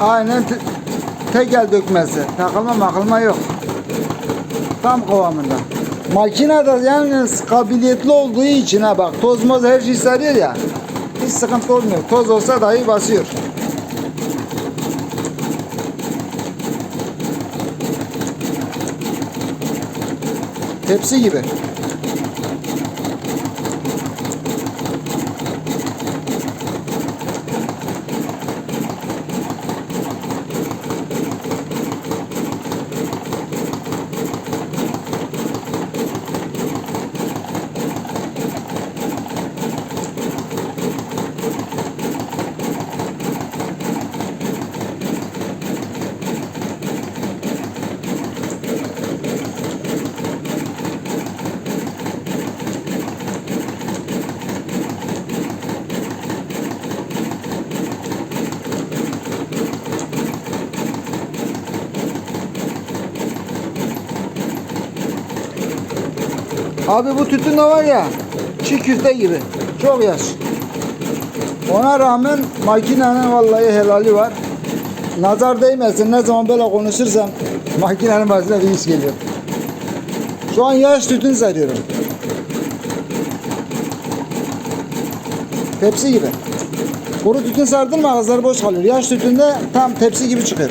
Aynen te- tekel dökmesi. Takılma makılma yok. Tam kıvamında. Makine de yalnız kabiliyetli olduğu için ha bak toz moz her şey sarıyor ya. Hiç sıkıntı olmuyor. Toz olsa dahi basıyor. Tepsi gibi. Abi bu tütün de var ya çiğ köfte gibi. Çok yaş. Ona rağmen makinenin vallahi helali var. Nazar değmesin ne zaman böyle konuşursam makinenin başına bir iş geliyor. Şu an yaş tütün sarıyorum. Tepsi gibi. Kuru tütün sardın mı ağızları boş kalıyor. Yaş tütünde tam tepsi gibi çıkıyor.